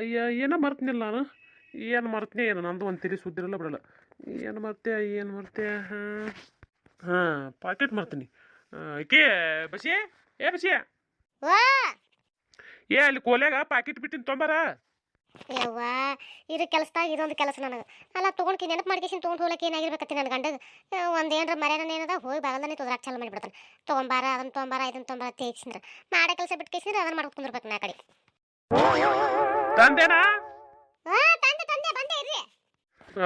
ಅಯ್ಯ ಏನೋ ಮರ್ತಿನಿಲ್ಲ ನಾನು? ಏನು ಮರ್ತಿನಿ? ಏನು ನಂದು ಒಂದು ತಿಳಿ ಸುದ್ದಿರಲ್ಲ ಬಿಡಲ್ಲ. ಏನು ಮರ್ತೆ ಏನು ಮರ್ತೆ ಹಾಂ ಹಾಂ ಪಾಕೆಟ್ ಮರ್ತೀನಿ. ಏಕೆ ಬಸಿ ಏ ಬಸಿ ಏ ಅಲ್ಲಿ ಕೋಲ್ಯಾಗ ಪಾಕೆಟ್ ಬಿಟ್ಟಿನ ತೊಂಬಾರ. ಯವ್ವಾ ಇರೋ ಕೆಲಸದಾಗ ಇದೊಂದು ಕೆಲಸ ನನಗೆ. ಅಲ್ಲ ತೊಗೊಂಡ್ಕಿ ನೆನಪು ಮಾಡ್ಕೇಸಿನ ತೊಗೊಂಡು ಹೋಗ್ಲಕ್ಕೆ ಏನಾಗಿರ್ಬೇಕತ್ತಿ ನನ್ನ ಗಂಡಗೆ. ಒಂದು ಏನ್ರ ಮರ್ಯಾದ ಏನದ ಹೋಗಿ ಬಾಗಲ್ದಾನೆ ತೊದ್ರಾಕ್ ಚಾಲು ಮಾಡಿಬಿಡ್ತಾನೆ. ತೊಗೊಂಬಾರ ಅದನ್ನ ತೊಗೊಂಬಾರ ಇದನ್ನ ತೊಗೊಂಬಾರ ತೇಗ್ಸಿಂದ್ರ ಮಾಡೋ ಕೆಲಸ ಬಿಟ್ಟು ಕೇಸಿದ್ರೆ ಅದನ್ನ ಮಾಡ್ಕೊಂಡು ಕುಂದಿರ್ಬೇಕು ನಾ ಕಡೆ. ತಂದೇನಾ?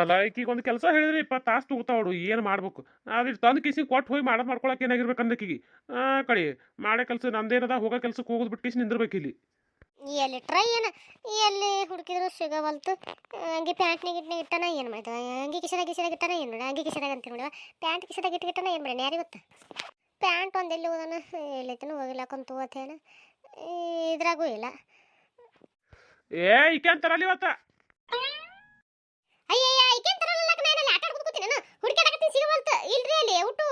ಅಲ್ಲ ಈಕಿಗೆ ಒಂದು ಕೆಲಸ ಹೇಳಿದ್ರಿ ಇಪ್ಪತ್ತು ತಾಸು ತಗೋತಾವಡು ಏನು ಮಾಡ್ಬೇಕು? ಅದಿಟ್ಟು ತಂದು ಕಿಸಿಗೆ ಕೊಟ್ಟು ಹೋಗಿ ಮಾಡೋದು ಮಾಡ್ಕೊಳಕ್ಕೆ ಏನಾಗಿರ್ಬೇಕು ಅಂದಕ್ಕಿಗೆ ಆ ಕಡೆ ಮಾಡೋ ಕೆಲಸ ನಂದೇನದ? ಹೋಗೋ ಕೆಲ್ಸಕ್ಕೆ ಹೋಗೋದು ಬಿಟ್ಟು ಕಿಸಿ ನಿಂದಿರ್ಬೇಕು ಇಲ್ಲಿ. ಎಲ್ಲಿ ಟ್ರೈ ಏನು? ಎಲ್ಲಿ ಹುಡುಕಿದ್ರು ಸಿಗವಲ್ತು. ಹಂಗೆ ಪ್ಯಾಂಟ್ನ ಗಿಟ್ನ ಇಟ್ಟನ ಏನು ಮಾಡಿದ ಹಂಗೆ ಕಿಸದಾಗ ಕಿಸದಾಗ ಇಟ್ಟನ ಏನು ಮಾಡಿ ಹಂಗೆ ಕಿಸದಾಗ ಅಂತ ನೋಡುವ ಪ್ಯಾಂಟ್ ಕಿಸದಾಗ ಇಟ್ಟು ಇಟ್ಟನ ಏನು ಮಾಡಿ ಯಾರಿಗೆ ಗೊತ್ತಾ? ಪ್ಯಾಂಟ್ ಒಂದು ಎಲ್ಲಿ ಹೋದನ? ಎಲ್ಲೈತನ ಕುಂತು ಹೋತೇನ ಇದ್ರಾಗೂ ಇಲ್ಲ. ಏ ಈಕೆ ಅಂತಾರಲ್ಲ ಇವತ್ತ? ಅಯ್ಯಯ್ಯ ಈಗೇನ್ ಅಂತಾರಲ್ಲ ನಾನು ಅಲ್ಲಿ ಆಟ ಆಡ್ಕೊಂಡು ಕೂತೀನಿ ನಾನು. ಹುಡುಕಾಡಕತ್ತೀನಿ ಸಿಗವಲ್ತು ಇಲ್ರಿ ಅಲ್ಲಿ ಹುಟ್ಟು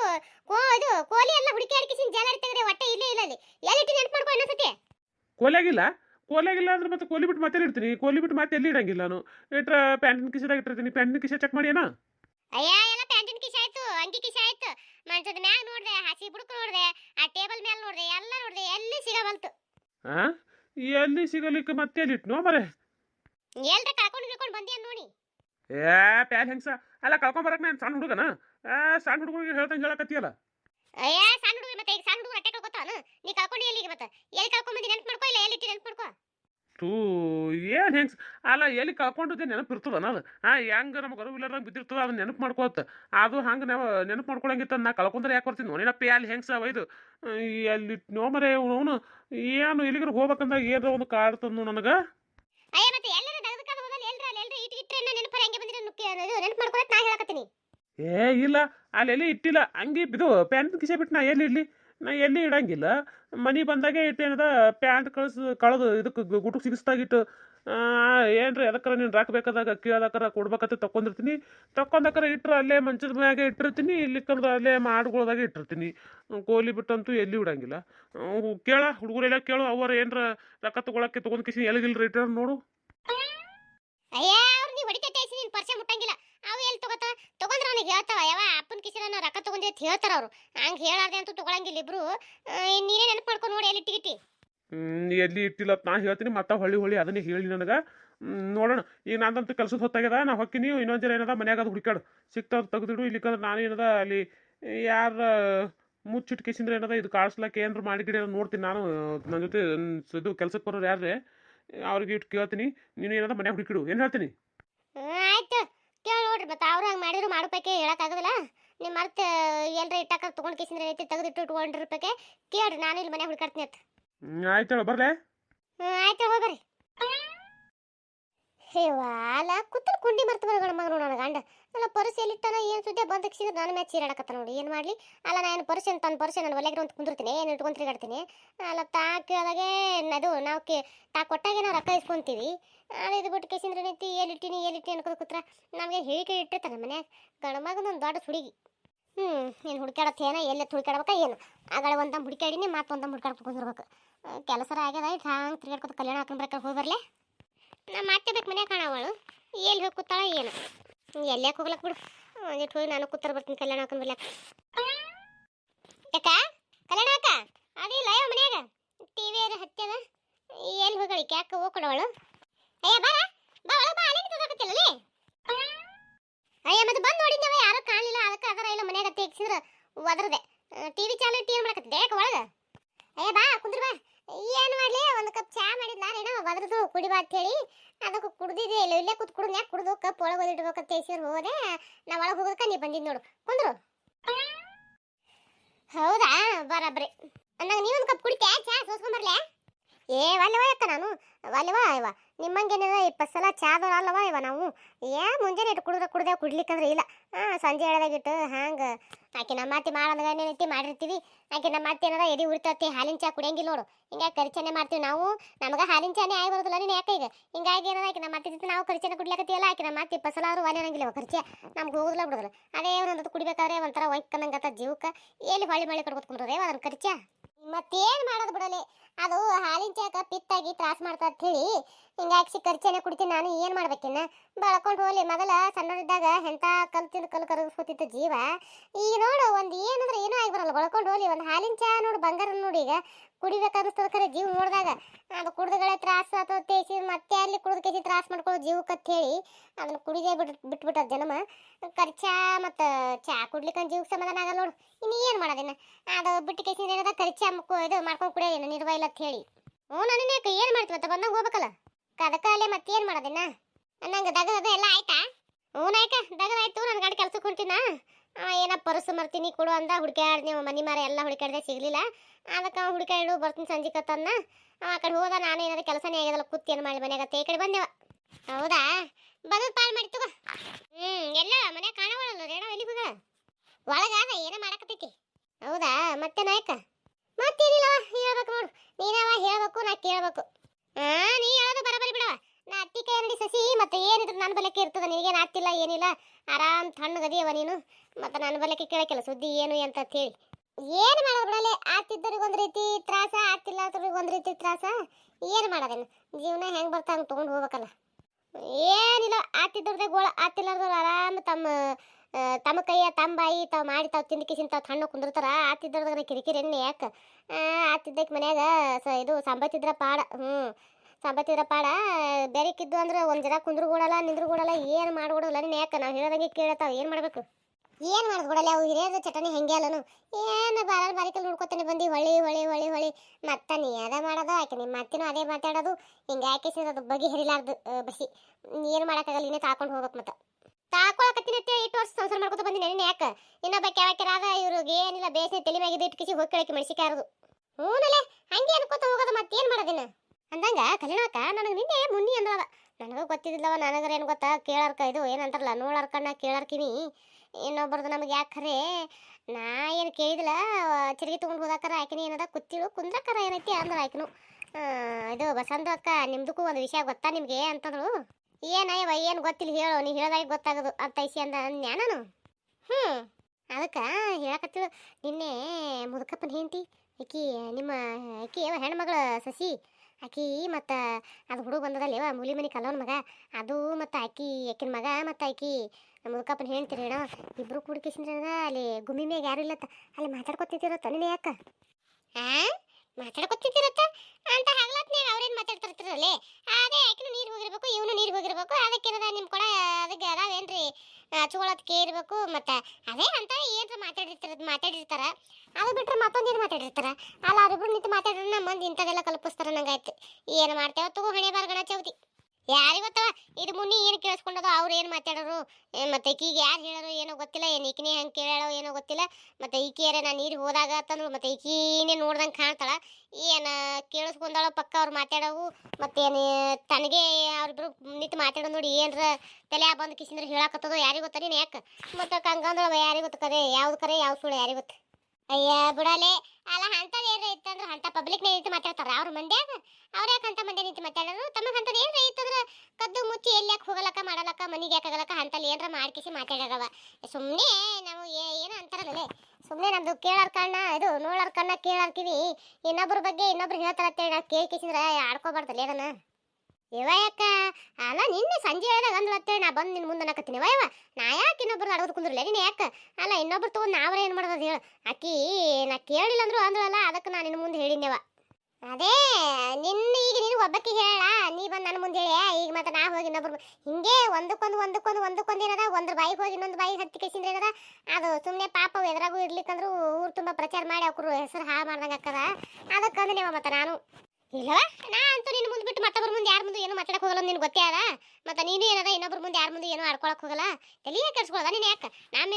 ಕೋ ಇದು ಕೋಲಿ ಎಲ್ಲ ಹುಡುಕಾಡ್ಕಿಸಿನ ಜಾಲ ತೆಗೆದ್ರೆ ಒಟ್ಟೆ ಇಲ್ಲೇ ಇಲ್ಲ ಅಲ್ಲಿ. ಎಲ್ಲಿಟ್ಟು ನೆನಪು ಮಾಡ್ಕೊ ಇನ್ನೊಂದ್ಸತಿ ಕೋಲ್ಯಾಗಿಲ್ಲ ಕೋಲಾಗಿಲ್ಲ? ಅಂದ್ರೆ ಮತ್ತೆ ಕೋಲಿ ಬಿಟ್ಟು ಮತ್ತೆ ಇಡ್ತೀನಿ? ಕೋಲಿ ಬಿಟ್ಟು ಮತ್ತೆ ಎಲ್ಲಿ ಇಡಂಗಿಲ್ಲ ನಾನು? ಇಟ್ರ ಪ್ಯಾಂಟಿನ ಕಿಸೆದಾಗ ಇಟ್ಟಿರ್ತೀನಿ. ಪ್ಯಾಂಟಿನ ಕಿಸೆ ಚೆಕ್ ಮಾಡಿ ಏನಾ ಅಯ್ಯ ಎಲ್ಲ ಪ್ಯಾಂಟಿನ ಕಿಸೆ ಆಯ್ತು ಅಂಗಿ ಕಿಸೆ ಆಯ್ತು. ಮಂಚದ ಮ್ಯಾಗ ನೋಡ್ದೆ ಹಸಿ ಬುಡಕ್ ನೋಡ್ದೆ ಆ ಟೇಬಲ್ ಮೇಲೆ ನೋಡ್ದೆ ಎಲ್ಲ ನೋಡ್ದೆ ಎಲ್ಲಿ ಸಿಗಬಲ್ತು ಆ? ಎಲ್ಲಿ ಸಿಗಲಿಕ್ಕೆ ಮತ್ತೆ ಎಲ್ಲಿಟ್ನೋ ಮರೆ? ಎಲ್ರ ಕಳ್ಕೊಂಡು ಹಿಡ್ಕೊಂಡು ಬಂದಿ ನೋಡಿ? ಏ ಪ್ಯಾಲ್ ಹೆಂಗ್ಸ? ಅಲ್ಲ ಕಳ್ಕೊಂಬರಕ್ ನಾನು ಸಣ್ಣ ಹುಡುಗನ? ಆ ಸಣ್ಣ ಹುಡುಗರಿಗೆ ಹೇಳ್ದಂಗೆ ಹೇಳಕತ್ತೀಯಲ್ಲ? ಅಯ್ಯ ಸಣ್ಣ ಹುಡುಗ ಮತ್ತೆ ಈಗ ಸಣ್ಣ ಹುಡುಗ ಅಟ್ಟೆ ಕಳ್ಕೊತಾನ ನೀ ಕಳ್ಕೊಂಡು ಎಲ್ಲಿಗೆ ಮತ್ತೆ? ಎಲ್ಲಿ ಕಳ್ಕೊಂಡ್ ಬಂದಿ ನೆನ್ಪು ಮಾಡ್ಕೊ ಇಲ್ಲ ಎಲ್ಲಿ ಇಟ್ಟು ನೆನ್ಪು ಮಾಡ್ಕೊ? ತೂ ಏನು ಹೆಂಗ್ಸ್ ಅಲ್ಲ ಎಲ್ಲಿ ಕಳ್ಕೊಂಡಿದ್ದೆ ನೆನಪು ಇರ್ತದ ಆ ಹಾಂ ಹೆಂಗೆ ನಮ್ಗೆ ಅರಿವಿಲ್ಲದಂಗೆ ಬಿದ್ದಿರ್ತದ ಅದನ್ನ ನೆನಪು ಮಾಡ್ಕೋತ ಅದು ಹಂಗೆ ನಾವು ನೆನಪು ಮಾಡ್ಕೊಳಂಗಿತ್ತ ನಾ ಕಳ್ಕೊಂಡ್ರೆ ಯಾಕೆ ಬರ್ತೀನಿ ನೋಡಿನಪ್ಪ ಅಲ್ಲಿ ಹೆಂಗ್ಸ ಇದು ಅಲ್ಲಿ ನೋಮರೆ ಅವನು ಏನು ಎಲ್ಲಿಗಾರ ಹೋಗ್ಬೇಕಂದಾಗ ಏನೋ ಒಂದು ಕಾಡ್ತಂದು ನನಗೆ. ಅಯ್ಯ ಮತ್ತೆ ಎಲ್ಲರೂ ದಗದಕ್ಕ ಹೋದಲ್ಲಿ ಎಲ್ಲರ ಅಲ್ಲಿ ಎಲ್ರ ಇಟ್ಟು ಇಟ್ಟರೆ ನೆನಪರ ಹೆಂಗೆ ಬಂದಿರ ನುಕ್ಕಿ ಅನ್ನೋದು ನೆನ್ಪು ಮಾಡ್ಕೊಳಕ್ ನಾ ಹೇಳಕತ್ತೀನಿ. ಏ ಇಲ್ಲ ಅಲ್ಲಿ ಎಲ್ಲಿ ಇಟ್ಟಿಲ್ಲ. ಹಂಗೆ ಬಿದು ಪ್ಯಾನ್ ಕಿಸೆ ಬಿಟ್ಟು ನಾ ಎಲ್ಲಿ ಇಡ್ಲಿ ನಾ ಎಲ್ಲಿ ಇಡಂಗಿಲ್ಲ. ಮನೆ ಬಂದಾಗೆ ಇಟ್ಟೇನದ ಪ್ಯಾಂಟ್ ಕಳ್ಸಿ ಕಳೆದು ಇದಕ್ಕೆ ಗುಟಕ್ಕೆ ಸಿಗಿಸ್ದಾಗಿಟ್ಟು ಏನ್ರಿ ಅದಕ್ಕರ ನೀನು ರಾಕ್ಬೇಕಾದಾಗ ಬೇಕಾದಾಗ ಕೇಳದಕ್ಕರ ಕೊಡ್ಬೇಕಂತ ತೊಕೊಂಡಿರ್ತೀನಿ ತಕೊಂಡಕ್ಕರ ಇಟ್ರೆ ಅಲ್ಲೇ ಮಂಚದ ಮ್ಯಾಗೆ ಇಟ್ಟಿರ್ತೀನಿ ಕಂದ್ರ ಅಲ್ಲೇ ಮಾಡ್ಗೊಳ್ದಾಗೆ ಇಟ್ಟಿರ್ತೀನಿ. ಕೋಲಿ ಬಿಟ್ಟಂತೂ ಎಲ್ಲಿ ಇಡಂಗಿಲ್ಲ ಹ್ಮ್, ಕೇಳ ಹುಡುಗರೆಲ್ಲ ಕೇಳು ಅವರ ಏನ್ರ ರೊಕ್ಕ ತಗೊಳಕ್ಕೆ ತಗೊಂಡ್ ಕಿಸಿ ಎಲ್ಲಿಗಿಲ್ಲ ರಿಟರ್ನ್ ನೋಡು. ಅಯ್ಯ ಅವ್ರು ನೀವು ಹೊಡಿತೈತೆ ನೀನು ಪರಿಚಯ ಮುಟ್ಟಂಗಿಲ್ಲ. ಅವು ಎಲ್ಲಿ ತಗೋತ ತಗೊಂಡ್ರ ಅವನಿಗೆ ಹೇಳ್ತಾವ ಯಾವ ಅಪ್ಪನ ಕಿಸಿರ ನಾ ರೊಕ್ಕ ತಗೊಂಡೆ ಅಂತ ಹೇಳ್ತಾರ ಅವರು. ಹಂಗೆ ಹೇಳಾರ್ದೆ ಅಂತೂ ತಗೊಳಂಗಿಲ್ಲ ಇಬ್ರು. ನೀನೇ ನೆನಪು ಮಾಡ್ಕೊಂಡು ನೋಡಿ ಎಲ್ಲಿ ಟಿಗಿಟಿ ಎಲ್ಲಿ ಇಟ್ಟಿಲ್ಲ ಅಂತ ನಾ ಹೇಳ್ತೀನಿ. ಮತ್ತೆ ಹೊಳ್ಳಿ ಹೊಳ್ಳಿ ಅದನ್ನ ಹೇಳಿ ನನಗೆ. ನೋಡೋಣ. ಈಗ ನಂದಂತೂ ಕೆಲಸದ ಹೊತ್ತಾಗ್ಯದ. ನಾ ಹೊಕ್ಕಿನಿ ಇನ್ನೊಂದು ಜನ ಏನದ ಮನ್ಯಾಗ ಅದು ಹುಡುಕಾಡು ಸಿಕ್ತಾವ ತೆಗೆದಿಡು ಇಲ್ಲಿಕಂದ್ರೆ ನಾನು ಏನದ ಅಲ್ಲಿ ಯಾರ ಮುಚ್ಚಿಟ್ಟು ಕೇಸಿಂದ್ರೆ ಏನದ ಇದು ಕಾಡ್ಸ್ಲಕ್ಕೆ ಏನಾರು ಮಾಡಿ ಗಿಡ ನೋಡ್ತೀನಿ ನಾನು. ನನ್ನ ಜೊತೆ ಇದು ಕೆಲ್ಸಕ್ಕೆ ಬರೋರು ಯಾರೇ ಅವ್ರಿಗೆ ಇಟ್ಟು ಕೇಳ್ತೀನಿ. ನೀನು ಏನದ ಮನ್ಯಾಗ ಹುಡುಕಿಡು. ಏನು ಹೇಳ್ತೀನಿ? ಆಯ್ತು. ಕೇಳಿ ನೋಡ್ರಿ. ಮತ್ತೆ ಅವ್ರು ಹಂಗೆ ಮಾಡಿದ್ರು ಮಾಡೋ ಪೈಕಿ ಹೇಳಕ್ಕಾಗೋದಿಲ್ಲ ನೀವು ಮತ್ತೆ ಏನ್ರ ಇಟ್ಟಾಕ ತೊಗೊಂಡು ಕಿಸಿಂದ್ರೆ ಐತಿ ತೆಗೆದಿಟ್ಟು ಇಟ್ಕೊಂಡಿರ್ಬೇಕೆ ಕೇಳ್ರಿ ನಾನು ಇಲ್ಲಿ ಮನೆ ಹುಡ್ಕಾಡ್ತೀನಿ ಅಂತ. ಆಯ್ತು ಹೇಳು ಬರ್ಲೆ? ಹ್ಞೂ ಆಯ್ತು ಹೋಗ್ರಿ ಹೇವ ಅಲ್ಲ ಕುತ್ತಲ್ ಕುಂಡಿ ಮರ್ತು ಬರಗಣ ಮಗ ನೋಡೋಣ ಗಂಡ. ಅಲ್ಲ ಪರ್ಸ್ ಎಲ್ಲಿಟ್ಟಾನ ಏನು ಸುದ್ದಿ? ಬಂದ ಸಿಗ ನನ್ನ ಮ್ಯಾಚ್ ಚೀರಾಡಕತ್ತ ನೋಡಿ. ಏನು ಮಾಡಲಿ? ಅಲ್ಲ ನಾನು ಪರ್ಸ್ ಅಂತ ತನ್ನ ಪರ್ಸ್, ನಾನು ಒಲೆಗ್ರ ಅಂತ ಕುಂದಿರ್ತೀನಿ ಏನು ಇಟ್ಕೊಂಡು ತಿರುಗಾಡ್ತೀನಿ? ಅಲ್ಲ, ತಾ ಕೇಳಿದಾಗೆ ಅದು? ನಾವು ಕೇ, ತಾ ಕೊಟ್ಟಾಗೆ ನಾವು ರೊಕ್ಕ ಇಸ್ಕೊಂತೀವಿ. ಅಲ್ಲ ಇದು ಬಿಟ್ಟು ಕೇಸಿಂದ್ರೆ ಏನೈತಿ? ಎಲ್ಲಿಟ್ಟಿನಿ ಎಲ್ಲಿಟ್ಟಿ ಅನ್ಕೋದು ಕೂತ್ರ ನಮಗೆ ಹೇಳಿಕೆ ಇಟ್ಟಿರ್ತಾನೆ ಮನ್ಯಾಗ. ಗಂಡ ಮಗನ ಒಂದು ದೊಡ್ಡ ಹುಡುಗಿ ಹ್ಞೂ ನೀನು ಹುಡುಕಾಡತ್ತೇನ ಎಲ್ಲೇ ಹುಡುಕಾಡ್ಬೇಕ ಏನು? ಆಗಳ ಒಂದಮ್ ಹುಡುಕಾಡಿನಿ ಮತ್ತೊಂದಮ್ ಹುಡುಕಾಡ್ಕೊಂಡು ಕೆಲಸರ ಆಗ್ಯದ ಇಟ್ಟು ಹಂಗೆ ತಿರ್ಗಾಡ್ಕೊತ ಕಲ್ಯಾಣ ಹಾಕೊಂಡ್ಬರ್ಕ ಹೋಗಿ ಬರಲೇ? ನಾ ಮತ್ತೆ ಬೇಕು ಮನ್ಯಾಗ ಕಾಣವಳು ಎಲ್ಲಿ ಹೋಗಿ ಕೂತಾಳ ಏನು. ಎಲ್ಲ್ಯಾಕೆ ಹೋಗ್ಲಕ್ ಬಿಡು. ಒಂದಿಟ್ಟು ಹೋಗಿ ನಾನು ಕೂತಾರ ಬರ್ತೀನಿ, ಕಲ್ಯಾಣ ಹಾಕೊಂಡ್ ಬರ್ಲಕ್ಕ ಯಾಕ? ಕಲ್ಯಾಣ ಹಾಕ ಅದಿಲ್ಲ ಅಯ್ಯೋ, ಮನ್ಯಾಗ. ಟಿ ವಿ ಅದು ಹತ್ಯದ. ಎಲ್ಲಿ ಹೋಗಳಿ ಯಾಕೆ ಹೋಗ್ಕೊಡವಳು ಅಯ್ಯ, ಬಾರ. ಬಾ, ಒಳಗೆ ಬಾ ಅಲ್ಲಿಗೆ ತಗೋಕತ್ತಿಲ್ಲ ಅಯ್ಯ, ಮತ್ತೆ ಬಂದು ನೋಡಿದ್ನವ ಯಾರು ಕಾಣಲಿಲ್ಲ. ಅದಕ್ಕೆ ಅದರ ಇಲ್ಲ ಮನ್ಯಾಗ ತೆಗ್ಸಿದ್ರ ಒದರದೆ. ಟಿವಿ ಚಾನಲ್ ಟಿ ಮಾಡಕತ್ತಿದ್ದೆ? ಯಾಕೆ ಒಳಗೆ ಅಯ್ಯ ಬಾ ಕುಂದ್ರ ಬಾ ಏನು ಮಾಡ್ಲಿ ಒಂದು ಕಪ್ ಚಾ ಮಾಡಿದ್ಲ ಏನೋ ಒದ್ರದು ಕುಡಿಬಾ ಅಂತ ಹೇಳಿ. ಅದಕ್ಕೆ ಕುಡ್ದಿದ್ದೆ ಇಲ್ಲ? ಇಲ್ಲೇ ಕೂತ್ ಕುಡ್ದು ಯಾಕೆ ಕುಡ್ದು? ಕಪ್ ಒಳಗೆ ಓದಿಡ್ಬೇಕಂತ ಹೆಸರು ಹೋದೆ. ನಾ ಒಳಗೆ ಹೋಗೋದಕ್ಕೆ ನೀ ಬಂದಿದ್ದು ನೋಡು. ಕುಂದ್ರು. ಹೌದಾ? ಬರಬ್ರಿ. ನಂಗೆ ನೀವೊಂದು ಕಪ್ ಕುಡಿತೆ ಚಾ ಸೋಸ್ಕೊಂಬರ್ಲೆ ಏ ವಲ್ಲವ ಅಕ್ಕ ನಾನು? ವಲ್ಲವ ಇವ, ನಿಮ್ಮಂಗೇನಿದೆ ಇಪ್ಪತ್ತು ಸಲ ಚಾದವ್ರ ಅಲ್ಲವ ಇವ ನಾವು? ಏ, ಮುಂಜಾನೆ ಇಟ್ಟು ಕುಡಿದ್ರೆ ಕುಡ್ದೆ ಕುಡ್ಲಿಕ್ಕಂದ್ರೆ ಇಲ್ಲ. ಹಾಂ ಸಂಜೆ ಹೇಳ್ದಾಗಿಟ್ಟು ಹಂಗೆ ಆಕೆ ನಮ್ಮ ಮಾತಿ ಮಾಡೋದಾಗ ಮಾಡಿರ್ತೀವಿ. ಆಕೆ ನಮ್ಮ ಮಾತಿ ಏನಾರ ಎಡಿ ಉಳಿತತಿ ಹಾಲಿನ ಚಾ ಕುಡಿಯಂಗಿಲ್ಲ ನೋಡು. ಹಿಂಗಾಗಿ ಕರಿಚನೆ ಮಾಡ್ತೀವಿ ನಾವು. ನಮಗೆ ಹಾಲಿನ ಚಾನೆ ಆಗಿ ಬರೋದಿಲ್ಲ ನೀನು ಯಾಕೆ ಈಗ? ಹಿಂಗಾಗಿ ಏನಾರ ಆಕೆ ನಮ್ಮ ಮಾತಿ ನಾವು ಕರಿಚನೆ ಕುಡ್ಲಕತ್ತಿಯಲ್ಲ ಆಕೆ ನಮ್ಮ ಮಾತಿ ಇಪ್ಪತ್ತು ಸಲ ಅವರು ಒಲೆ ಅನ್ನಂಗಿಲ್ಲ ಖರ್ಚೆ ನಮ್ಗೆ ಹೋಗುದಿಲ್ಲ, ಬಿಡೋದಿಲ್ಲ. ಅದೇ ಒಂದೊಂದು ಕುಡಿಬೇಕಾದ್ರೆ ಒಂಥರ ಒಯ್ಕನ್ನಂಗತ್ತ ಜೀವಕ್ಕೆ. ಎಲ್ಲಿ ಹೊಳಿ ಮಳೆ ಕಡ್ಕೊತ್ಕೊಂಡ್ರೆ ಅದನ್ನು ಖರ್ಚೆ ಮತ್ತೇನ್ ಮಾಡೋದು ಬಿಡಲಿ? ಅದು ಹಾಲಿನ ಚಾಕ ಪಿತ್ತಾಗಿ ತ್ರಾಸ ಮಾಡ್ತಾ ಅಂತ ಹೇಳಿ ಹಿಂಗಾಗಿ ಖರ್ಚೇನೆ ಕುಡಿತೀನಿ ನಾನು, ಏನ್ ಮಾಡ್ಬೇಕಿನ್ನ ಬಳ್ಕೊಂಡು ಹೋಗ್ಲಿ ಮೊದಲ ಸಣ್ಣವರಿದ್ದಾಗ ಎಂತ ಕಲ್ ತಿಂದು ಕಲ್ ಕರಗಿಸ್ಕೊತಿತ್ತು ಜೀವ. ಈಗ ನೋಡು, ಒಂದ್ ಏನಂದ್ರೆ ಏನೂ ಆಗಿ ಬರಲ್ಲ. ಬಳ್ಕೊಂಡು ಹೋಗ್ಲಿ, ಒಂದು ಹಾಲಿನ ಚಾ ನೋಡು ಬಂಗಾರ ನೋಡಿ ಈಗ. ಕುಡಿಬೇಕನ್ನಿಸ್ತದ ಖರೆ ಜೀವ ನೋಡಿದಾಗ. ಅದು ಕುಡ್ದಗಳೇ ತ್ರಾಸ ಅಥವಾ ತೇಸಿ ಮತ್ತೆ ಅಲ್ಲಿ ಕುಡಿದ ಕೇಸಿ ತ್ರಾಸ ಮಾಡ್ಕೊಳ್ಳೋ ಜೀವಕ್ಕಂತ ಹೇಳಿ ಅದನ್ನ ಕುಡಿದೇ ಬಿಟ್ ಬಿಟ್ಬಿಟ್ಟಾರ ಜನಮ. ಖರ್ಚಾ ಮತ್ತು ಚಾ ಕುಡ್ಲಿಕ್ಕೆ ಜೀವಕ್ಕೆ ಸಮಾಧಾನ ಆಗಲ್ಲ ನೋಡು. ಇನ್ನು ಏನು ಮಾಡೋದಿನ್ನ ಅದು ಬಿಟ್ಟು ಕೇಸಿಂದ ಏನದ ಖರ್ಚಾ ಮುಕ್ಕು ಇದು ಮಾಡ್ಕೊಂಡು ಕುಡಿಯೋದಿನ ನಿರ್ವ ಇಲ್ಲ ಅಂತ ಹೇಳಿ. ಹ್ಞೂ ನನ್ನ ಏನು ಮಾಡ್ತೀವಿ ಅಂತ ಬಂದಾಗ ಹೋಗ್ಬೇಕಲ್ಲ? ಕದಕಾಲೆ ಮತ್ತೇನು ಮಾಡೋದಿನ ನಂಗೆ ದಗದ ಎಲ್ಲ ಆಯ್ತಾ? ಹ್ಞೂ ನಾಯ್ಕ ದಗದಾಯ್ತು ನನ್ನ ಗಾಡಿ ಕೆಲ್ಸಕ್ಕೆ ಹೊಂಟಿನ? ಏನೋ ಪರ್ಸು ಮರ್ತೀನಿ ಕೊಡು ಅಂದ ಹುಡ್ಕ್ಯಾಡ್ ನೀವು ಮನಿ ಮಾರ ಎಲ್ಲ ಹುಡುಕಾಡ್ದೆ ಸಿಗಲಿಲ್ಲ. ಅದಕ್ಕೆ ಅವ್ನು ಹುಡುಕಾಡು ಬರ್ತೀನಿ ಸಂಜೆ ಕತ್ತನ್ನ ಆ ಕಡೆ ಹೋದ, ನಾನು ಏನಾದ್ರು ಕೆಲಸನೇ ಆಗಿದಲ್ಲ ಕೂತ್ ಏನು ಮಾಡಿ ಮನ್ಯಾಗ ಈ ಕಡೆ ಬಂದೆವ. ಹೌದಾ? ಬಂದು ಪಾಲ್ ಮಾಡಿ ತಗೋ. ಹ್ಞೂ ಎಲ್ಲ ಮನೆ ಕಾಣವಳಲ್ಲ, ರೇಣೋ ಎಲ್ಲಿ ಹೋಗ ಒಳಗಾದ ಏನೋ ಮಾಡಕತ್ತೈತಿ. ಹೌದಾ? ಮತ್ತೆ ನಾಯಕ? ಮತ್ತೇನಿಲ್ಲ ಹೇಳ್ಬೇಕು ನೋಡು. ನೀನವ ಹೇಳ್ಬೇಕು, ನಾ ಕೇಳ್ಬೇಕು. ಆ, ನೀ ಹೇಳೋದು ಬರಬರಿ ಬಿಡವ. ನಾ ಅತ್ತಿ ಕೈ ಸಸಿ, ಮತ್ತೆ ಏನಿದ್ರು ನನ್ನ ಬಲಕ್ಕೆ ಇರ್ತದ, ನಿನಗೇನು ಆಗ್ತಿಲ್ಲ, ಏನಿಲ್ಲ. ಆರಾಮ್ ತಣ್ಣಗದಿಯವ ನೀನು? ಮತ್ತೆ ನನ್ನ ಬಲಕ್ಕೆ ಕೇಳಕ್ಕಿಲ್ಲ, ಸುದ್ದಿ ಏನು ಅಂತ ಹೇಳಿ ಏನು ಮಾಡೋದು ಬಿಡಲೆ? ಆತಿದ್ದವ್ರಿಗೆ ರೀತಿ ತ್ರಾಸ ಆಗ್ತಿಲ್ಲದವ್ರಿಗೆ ಒಂದು ರೀತಿ ತ್ರಾಸ. ಏನು ಮಾಡೋದೇನು? ಜೀವನ ಹೆಂಗೆ ಬರ್ತಾ ಹಂಗೆ ತೊಗೊಂಡು ಹೋಗ್ಬೇಕಲ್ಲ. ಏನಿಲ್ಲ ಆತಿದ್ದವ್ರದೇ ಗೋಳ ಆತಿಲ್ಲದವ್ರು ಆರಾಮ್ ತಮ್ಮ ತಮ್ಮ ಕೈಯ, ತಮ್ಮ ಬಾಯಿ, ತಾವು ಮಾಡಿ ತಾವು ತಿಂದು ಕಿಸಿನ ತಾವು ತಣ್ಣ ಕುಂದಿರ್ತಾರ. ಆತಿದ್ದವ್ರದಾಗ ಕಿರಿಕಿರಿ ಎಣ್ಣೆ ಯಾಕೆ? ಆತಿದ್ದಕ್ಕೆ ಮನ್ಯಾಗ ಸ, ಇದು ಸಂಬತ್ತಿದ್ರ ಪಾಡ ಹ್ಞೂ ಸಂಬತ್ತಿದ್ರ ಪಾಡ, ಬೆರಿಕಿದ್ದು ಅಂದ್ರೆ ಒಂದು ಜನ ಕುಂದ್ರು ಕೂಡಲ್ಲ ನಿಂದ್ರು ಕೂಡಲ್ಲ ಏನು ಮಾಡ್ಬಿಡಲ್ಲ ನೀನು ಯಾಕೆ? ನಾವು ಹೇಳೋದಂಗೆ ಕೇಳತ್ತಾವ ಏನು ಮಾಡಬೇಕು? ಏನು ಮಾಡೋದು ಬಿಡಲ್ಲ, ಅವು ಹಿರಿಯದ ಚಟನೆ ಹೆಂಗೆ ಅಲ್ಲನು. ಏನು ಬಾರಲ್ ಬಾರಿಕಲ್ಲಿ ನೋಡ್ಕೊತಾನೆ, ಬಂದು ಹೊಳಿ ಹೊಳಿ ಹೊಳಿ ಹೊಳಿ. ಮತ್ತ ನೀ ಅದೇ ಮಾಡೋದು, ಆಕೆ ನಿಮ್ಮ ಮತ್ತಿನೂ ಅದೇ ಮಾತಾಡೋದು. ಹಿಂಗೆ ಯಾಕೆ ಅದು ಬಗೆ ಹರಿಲಾರ್ದು ಬಸಿ. ಏನು ಮಾಡೋಕ್ಕಾಗಲ್ಲ ಇನ್ನೇ ತಾಕೊಂಡು ಹೋಗ್ಬೇಕು ಮತ್ತೆ. ತಾಕೊಳಕತ್ತಿನ ಇಟ್ಟು ವರ್ಷ ಸಂಸಾರ ಮಾಡ್ಕೊತ ಬಂದಿನಿ ನೀನು ಯಾಕೆ? ಇನ್ನೊಬ್ಬ ಕ್ಯಾವಕ್ಯರಾದ ಇವ್ರಿಗೆ ಏನಿಲ್ಲ, ಬೇಸನೆ ತಲೆ ಮ್ಯಾಗಿದ್ದು ಇಟ್ಟು ಕಿಸಿ ಹೋಗಿ ಕೇಳಕ್ಕೆ ಹ್ಞೂನಲೆ ಹಂಗೆ ಅನ್ಕೋತ ಹೋಗೋದು ಮತ್ತೇನು ಮಾಡೋದಿನ ಅಂದಂಗ ಕಲ್ಯಾಣಕ್ಕ ನನಗೆ ನಿನ್ನೆ ಮುನ್ನಿ ಅಂದ್ರವ ನನಗೂ ಗೊತ್ತಿದ್ದಿಲ್ಲವ, ನನಗರ ಏನು ಗೊತ್ತಾ? ಕೇಳಾರ್ಕ ಇದು, ಏನಂತಾರಲ್ಲ ನೋಡಾರ್ ಕಣ್ಣ ಕೇಳಾರ್ಕಿನಿ. ಇನ್ನೊಬ್ಬರದು ನಮಗೆ ಯಾಕೆ ನಾ ಏನು ಕೇಳಿದಿಲ್ಲ ಚಿರಗಿ ತೊಗೊಂಡು ಹೋದಾಕಾರ ಆಕಿನ ಏನದ ಕುತ್ತಿಳು, ಕುಂದ್ರಕರ ಏನೈತಿ ಅಂದ್ರೆ ಆಕಿನು. ಇದು ಬಸಂತ ಅಕ್ಕ, ನಿಮ್ದಕ್ಕೂ ಒಂದು ವಿಷಯ ಗೊತ್ತಾ ನಿಮಗೆ ಅಂತಂದ್ರು ಏನಯ್ಯವ ಏನು ಗೊತ್ತಿಲ್ಲ ಹೇಳು, ನೀ ಹೇಳ್ದಾಗ ಗೊತ್ತಾಗೋದು ಅಂತ ಐಸಿ ಅಂದ ನಾನು ಹ್ಞೂ ಅದಕ್ಕೆ ಹೇಳಕತ್ತಿಳು, ನಿನ್ನೆ ಮುದುಕಪ್ಪನ ಹೆಂಡತಿ ಆಕಿ ನಿಮ್ಮ ಯಾವ ಹೆಣ್ಮಗಳ ಸಸಿ ಆಕಿ ಮತ್ತು ಅದು ಹುಡುಗ ಬಂದದಲ್ಲೇವ ಮೂಲಿ ಮನಿ ಕಲವನ ಮಗ. ಅದು ಮತ್ತು ಆಕಿ ಆಕಿನ ಮಗ ಮತ್ತು ಆಕಿ ಮುದುಕಪ್ಪನ ಹೇಳ್ತೀರಿ ಹೇಳೋ. ಇಬ್ರು ಕಿಸಿನ ಅಲ್ಲಿ ಗುಮ್ಮಿ ಮ್ಯಾಗ ಯಾರು ಇಲ್ಲತ್ತ. ಅಲ್ಲಿ ಮಾತಾಡ್ಕೊತಿದ್ದೀರೋ ನೀನು ಯಾಕ? ಆ ಮಾತಾಡ್ಕೊತಿದ್ದೀರತ್ತ? ಅಂತ ಹಗಲತ್ನ್ಯಾಗ ಅವ್ರೇನು ಮಾತಾಡ್ತಿರ್ತಾರಲ್ಲೇ? ಅದೇ ಯಾಕೆ ನೀರು ಹೋಗಿರ್ಬೇಕು, ಇವನು ನೀರು ಹೋಗಿರ್ಬೇಕು, ಅದಕ್ಕೇನದ ನಿಮ್ಮ ಕೊಡ ಅದಕ್ಕೆ ಅದಾವೇನ್ರಿ? ಹಚ್ಕೊಳತ್ಕೆ ಇರಬೇಕು, ಮತ್ತು ಅದೇ ಅಂತ ಏನ್ರ ಮಾತಾಡಿರ್ತಾರ ಮಾತಾಡಿರ್ತಾರ. ಅದು ಬಿಟ್ರೆ ಮತ್ತೊಂದೇನು ಮಾತಾಡಿರ್ತಾರ? ಅಲ್ಲ ಅವ್ರಿಬ್ರು ನಿಂತು ಮಾತಾಡಿದ್ರೆ ನಮ್ಮ ಮಂದಿ ಇಂಥದೆಲ್ಲ ಕಲ್ಪಿಸ್ತಾರ ನಂಗಾಯ್ತು. ಏನು ಮಾಡ್ತೇವೆ ತಗೋ ಹಣೆ ಬಾರ್ಗಣ ಚೌತಿ ಯಾರಿಗೆ ಗೊತ್ತವ? ಇದು ಮುನ್ನಿ ಏನು ಕೇಳಿಸ್ಕೊಂಡದ ಅವ್ರು ಏನು ಮಾತಾಡೋರು? ಮತ್ತೆ ಈಕಿಗೆ ಯಾರು ಹೇಳೋರು ಏನೋ ಗೊತ್ತಿಲ್ಲ, ಏನು ಈಕಿನೇ ಹಂಗೆ ಕೇಳೋ ಏನೋ ಗೊತ್ತಿಲ್ಲ. ಮತ್ತೆ ಈಕಿಯರೆ ನಾನು ನೀರು ಹೋದಾಗ ತಂದ್ರು ಮತ್ತೆ ಈಕಿನೇ ನೋಡ್ದಂಗೆ ಕಾಣ್ತಾಳ. ಏನು ಕೇಳಿಸ್ಕೊಂಡಾಳ ಪಕ್ಕ ಅವ್ರು ಮಾತಾಡೋವು ಏನು ತನಗೆ ಅವ್ರಿಬ್ರು ನಿಂತು ಮಾತಾಡೋ ನೋಡಿ ಏನರ ತಲೆ ಬಂದು ಕಿಸಿಂದ್ರೆ ಹೇಳಕತ್ತದೋ ಯಾರಿಗೆ ಗೊತ್ತ ನೀನು ಯಾಕೆ? ಮತ್ತೆ ಹಂಗಂದ್ರೆ ಯಾರಿಗೆ ಗೊತ್ತ ಕರೆ? ಯಾವ್ದು ಕರೆ? ಯಾವ ಸುಳ್ಳು ಯಾರಿಗೆ ಅಯ್ಯ ಬಿಡಲೆ. ಅಲ್ಲ ಅಂಥದ್ದು ಏನ್ರ ಇತ್ತಂದ್ರ ಅಂತ ಪಬ್ಲಿಕ್ ನಿಂತು ಮಾತಾಡ್ತಾರ ಅವ್ರ ಮಂಡ್ಯಾಗ ಅವ್ರ ಯಾಕೆ ಅಂತ ಮಂದಿ ನಿಂತು ಮಾತಾಡೋರು ತಮಗೆ ಅಂಥದ್ದು ಏನ್ರ ಇತ್ತಂದ್ರ ಕದ್ದು ಮುಚ್ಚಿ ಎಲ್ಲಿ ಯಾಕೆ ಹೋಗಲಕ್ಕ ಮಾಡಲಕ್ಕ, ಮನಿಗೆ ಯಾಕಾಗಲಕ್ಕ ಅಂತಲ್ಲಿ ಏನ್ರ ಮಾಡ್ಕಿಸಿ ಮಾತಾಡ್ಯಾರವ ಸುಮ್ಮನೆ ನಾವು ಏನೋ ಅಂತಾರಲ್ಲೇ ಸುಮ್ಮನೆ ನಮ್ದು ಕೇಳೋರ್ ಕಣ್ಣ, ಇದು ನೋಡೋರ್ ಕಣ್ಣ ಕೇಳಾರ ಕಿವಿ ಇನ್ನೊಬ್ರ ಬಗ್ಗೆ ಇನ್ನೊಬ್ರು ಹೇಳ್ತಾರ ಅಂತೇಳಿ ನಾವು ಕೇಳಿ ಕಿಸಿದ್ರೆ ಆಡ್ಕೋಬಾರ್ದಲ್ಲ ಅದನ್ನ? ಇವ ಅಲ್ಲ ನಿನ್ನೆ ಸಂಜೆ ಹೇಳಿದಾಗ ಅಂದ್ರೆ ನಾ ಬಂದು ನಿನ್ನ ಮುಂದೆ ಅನ್ನಕತ್ತೀನಿ. ಇವ ನಾ ಯಾಕೆ ಇನ್ನೊಬ್ರು ಅಡಗದು ಕುಂದ್ರಲ್ಲ? ನೀನು ಯಾಕೆ? ಅಲ್ಲ, ಇನ್ನೊಬ್ರು ತೊಗೊಂಡು ನಾವ್ರ ಏನು ಮಾಡೋದು ಹೇಳು. ಆಕಿ ನಾ ಕೇಳಿಲ್ಲ ಅಂದ್ರು ಅಂದ್ರಲ್ಲ ಅದಕ್ಕೆ ನಾನು ನಿನ್ನ ಮುಂದೆ ಹೇಳಿದ್ದೆವ ಅದೇ ನಿನ್ನ ಈಗ ನಿನಗೆ ಒಬ್ಬಕ್ಕೆ ಹೇಳ, ನೀ ಬಂದು ನನ್ನ ಮುಂದೆ ಹೇಳಿ. ಈಗ ಮತ್ತೆ ನಾ ಹೋಗಿ ಇನ್ನೊಬ್ರು ಹಿಂಗೆ ಒಂದಕ್ಕೊಂದು ಒಂದಕ್ಕೊಂದು ಒಂದಕ್ಕೊಂದು ಏನದ? ಒಂದ್ರ ಬಾಯಿಗೆ ಹೋಗಿ ಇನ್ನೊಂದು ಬಾಯಿಗೆ ಹತ್ತಿ ಕೇಸಿಂದ್ರೆ ಏನದ? ಅದು ಸುಮ್ಮನೆ ಪಾಪ ಎದುರಾಗೂ ಇರ್ಲಿಕ್ಕಂದ್ರು ಊರು ತುಂಬ ಪ್ರಚಾರ ಮಾಡಿ ಅವ್ರು ಹೆಸರು ಹಾಳು ಮಾಡ್ದಂಗೆ ಅದಕ್ಕೆ ಅದಕ್ಕೆ ನೀವು ಮತ್ತೆ ನಾನು ಇಲ್ಲವ ನಾ ಅಂತೂ ನಿನ್ನ ಮುಂದೆ ಬಿಟ್ಟು ಮತ್ತೊಬ್ಬರ ಮುಂದೆ ಯಾರ ಮುಂದೆ ಏನು ಮಾತಾಡಕ್ಕೆ ಹೋಗಲ್ಲ ನಿನ್ ಗೊತ್ತೇ ಅದ ಮತ್ತೆ ನೀನು ಏನದ, ಇನ್ನೊಬ್ರ ಮುಂದೆ ಯಾರ ಮುಂದೆ ಏನು ಆಡ್ಕೊಳಕ್ ಹೋಗಲ್ಲ? ತಲೆಯೇ ಕೆಡ್ಸ್ಕೊಳ್ಳೋದ ನೀನು ಯಾಕೆ?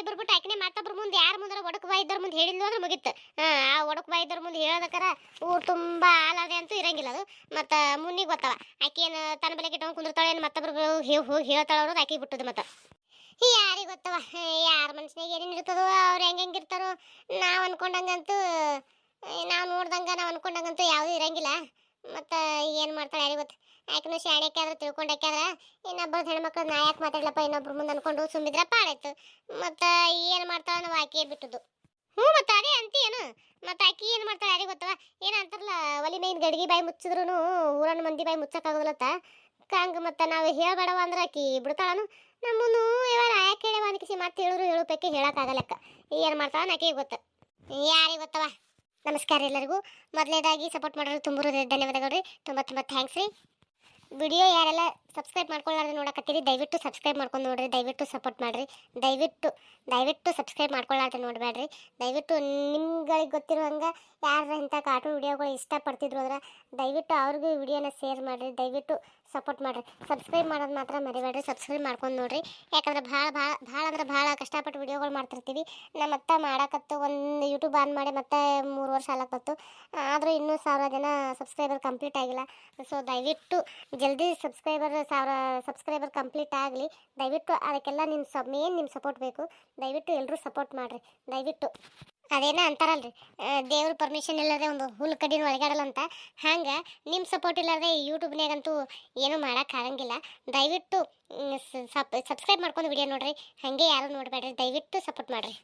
ಇಬ್ಬರು ಬಿಟ್ಟು ಆಕಿನೇ ಮತ್ತೊಬ್ರ ಮುಂದೆ ಯಾರ ಮುಂದೆ ಒಡಕ್ ಬಾ ಇದ್ದವ್ರ ಮುಂದೆ ಹೇಳಿದ್ಲು ಅಂದ್ರೆ ಮುಗಿತ್ತು ಆ ಒಡಕ್ ಬಾ ಇದ್ದವ್ರ ಮುಂದೆ ಹೇಳೋದಕ್ಕಾರ ಊರು ತುಂಬ ಆಲಾದೆ ಅಂತೂ ಇರಂಗಿಲ್ಲ ಅದು. ಮತ್ತು ಮುನ್ನಿಗೆ ಗೊತ್ತವ, ಆಕೆ ಏನು ತನ್ನ ಬೆಲೆ ಇಟ್ಕೊಂಡು ಕುಂದಿರ್ತಾಳೆ ಏನು ಮತ್ತೊಬ್ರು ಹೋಗಿ ಹೇಳ್ತಾಳ ಅನ್ನೋದು ಆಕಿ ಬಿಟ್ಟದು ಮತ್ತೆ. ಯಾರಿಗೆ ಗೊತ್ತವ? ಯಾರ ಮನ್ಸಿನಾಗ ಏನೇನು ಇರ್ತದೋ ಅವ್ರು ಹೆಂಗೆ ಹೆಂಗೆ ಇರ್ತಾರೋ ನಾವು ಅನ್ಕೊಂಡಂಗಂತೂ, ನಾವು ನೋಡ್ದಂಗ ನಾವು ಅನ್ಕೊಂಡಂಗಂತೂ ಯಾವುದೂ ಇರಂಗಿಲ್ಲ. ಮತ್ತು ಏನು ಮಾಡ್ತಾಳೆ ಯಾರಿಗೆ ಗೊತ್ತು? ಆಕೆನೂ ಶಾಣ್ಯಕ್ಕೆ ಆದ್ರೆ ತಿಳ್ಕೊಂಡಾಕೆ ಆದ್ರೆ ಇನ್ನೊಬ್ಬರು ಹೆಣ್ಮಕ್ಳು ನಾ ಯಾಕೆ ಮಾತಾಡ್ಲಪ್ಪ ಇನ್ನೊಬ್ರು ಮುಂದೆ ಅನ್ಕೊಂಡು ಸುಮ್ಮಿದ್ರೆ ಪಾಡಾಯ್ತು. ಮತ್ತು ಏನು ಮಾಡ್ತಾಳೆ ನಾವು ಆಕೆ ಬಿಟ್ಟದ್ದು? ಹ್ಞೂ ಮತ್ತು ಅದೇ ಅಂತಿ ಏನು? ಮತ್ತೆ ಆಕಿ ಏನು ಮಾಡ್ತಾಳೆ ಯಾರಿಗೆ ಗೊತ್ತವ? ಏನು ಅಂತಾರಲ್ಲ, ಒಲಿ ಮೇನ್ ಗಡಿಗೆ ಬಾಯಿ ಮುಚ್ಚಿದ್ರು ಊರನ್ನ ಮಂದಿ ಬಾಯಿ ಮುಚ್ಚಕ್ಕಾಗೋದಿಲ್ಲತ್ತ? ಹಂಗೆ ಮತ್ತು ನಾವು ಹೇಳ್ಬೇಡವ ಅಂದ್ರೆ ಆಕಿ ಬಿಡ್ತಾಳನು? ನಮ್ಮನ್ನು ಇವಾಗ ಯಾಕೆ ಹೇಳವ ಅನ್ಕಿಸಿ ಮತ್ತೆ ಹೇಳಿದ್ರು ಹೇಳು ಹೇಳೋಕ್ಕಾಗಲ್ಲಕ್ಕ ಹೇಳಕ್ಕಾಗಲ್ಲಕ್ಕ. ಏನು ಮಾಡ್ತಾಳ ಆಕೆಗೆ ಗೊತ್ತು. ಯಾರಿಗೆ ಗೊತ್ತವ? ನಮಸ್ಕಾರ ಎಲ್ಲರಿಗೂ. ಮೊದಲನೇದಾಗಿ ಸಪೋರ್ಟ್ ಮಾಡೋರು ತುಂಬ ಧನ್ಯವಾದಗಳು ರೀ. ತುಂಬ ತುಂಬ ಥ್ಯಾಂಕ್ಸ್ ರೀ. ವಿಡಿಯೋ ಯಾರೆಲ್ಲ ಸಬ್ಸ್ಕ್ರೈಬ್ ಮಾಡ್ಕೊಳ್ಳಾರ್ದು ನೋಡಕತ್ತೀರಿ. ದಯವಿಟ್ಟು ಸಬ್ಸ್ಕ್ರೈಬ್ ಮಾಡ್ಕೊಂಡು ನೋಡ್ರಿ. ದಯವಿಟ್ಟು ಸಪೋರ್ಟ್ ಮಾಡಿರಿ. ದಯವಿಟ್ಟು ದಯವಿಟ್ಟು ಸಬ್ಸ್ಕ್ರೈಬ್ ಮಾಡ್ಕೊಳ್ಳಾರ್ದು ನೋಡಬೇಡ್ರಿ. ದಯವಿಟ್ಟು ನಿಮ್ಗಳಿಗೆ ಗೊತ್ತಿರೋ ಹಂಗೆ ಯಾರು ಇಂಥ ಕಾರ್ಟೂನ್ ವಿಡಿಯೋಗಳು ಇಷ್ಟಪಡ್ತಿದ್ರು ಅಂದ್ರೆ ದಯವಿಟ್ಟು ಅವ್ರಿಗೂ ವಿಡಿಯೋನ ಶೇರ್ ಮಾಡಿರಿ. ದಯವಿಟ್ಟು ಸಪೋರ್ಟ್ ಮಾಡಿರಿ. ಸಬ್ಸ್ಕ್ರೈಬ್ ಮಾಡೋದು ಮಾತ್ರ ಮರಿಬೇಡ್ರಿ. ಸಬ್ಸ್ಕ್ರೈಬ್ ಮಾಡ್ಕೊಂಡು ನೋಡ್ರಿ. ಯಾಕಂದ್ರೆ ಭಾಳ ಭಾಳ ಭಾಳ ಅಂದ್ರೆ ಭಾಳ ಕಷ್ಟಪಟ್ಟು ವಿಡಿಯೋಗಳು ಮಾಡ್ತಿರ್ತೀವಿ. ನಮ್ಮ ಅತ್ತ ಮಾಡಕತ್ತು ಒಂದು ಯೂಟ್ಯೂಬ್ ಆನ್ ಮಾಡಿ ಮತ್ತೆ ಮೂರು ವರ್ಷ ಆಲಕತ್ತು. ಆದರೂ ಇನ್ನೂ ಸಾವಿರ ಜನ ಸಬ್ಸ್ಕ್ರೈಬರ್ ಕಂಪ್ಲೀಟ್ ಆಗಿಲ್ಲ. ಸೊ ದಯವಿಟ್ಟು ಜಲ್ದಿ ಸಬ್ಸ್ಕ್ರೈಬರ್ ಸಾವಿರ ಸಬ್ಸ್ಕ್ರೈಬರ್ ಕಂಪ್ಲೀಟ್ ಆಗಲಿ, ದಯವಿಟ್ಟು ಅದಕ್ಕೆಲ್ಲ ನಿಮ್ಮ ಸ ಮೇನ್ ನಿಮ್ಮ ಸಪೋರ್ಟ್ ಬೇಕು. ದಯವಿಟ್ಟು ಎಲ್ಲರೂ ಸಪೋರ್ಟ್ ಮಾಡಿರಿ. ದಯವಿಟ್ಟು. ಅದೇನ ಅಂತಾರಲ್ರಿ? ದೇವ್ರ ಪರ್ಮಿಷನ್ ಇಲ್ಲದೆ ಒಂದು ಹುಲ್ ಕಡಿನ ಒಳಗಾಡಲ್ಲ ಅಂತ. ಹಂಗೆ ನಿಮ್ಮ ಸಪೋರ್ಟ್ ಇಲ್ಲದೆ ಯೂಟ್ಯೂಬ್ನಾಗಂತೂ ಏನೂ ಮಾಡೋಕ್ಕಾಗಂಗಿಲ್ಲ ದಯವಿಟ್ಟು ಸಬ್ ಸಬ್ಸ್ಕ್ರೈಬ್ ಮಾಡ್ಕೊಂಡು ವಿಡಿಯೋ ನೋಡಿರಿ. ಹಾಗೆ ಯಾರೂ ನೋಡಬೇಡ್ರಿ. ದಯವಿಟ್ಟು ಸಪೋರ್ಟ್ ಮಾಡಿರಿ.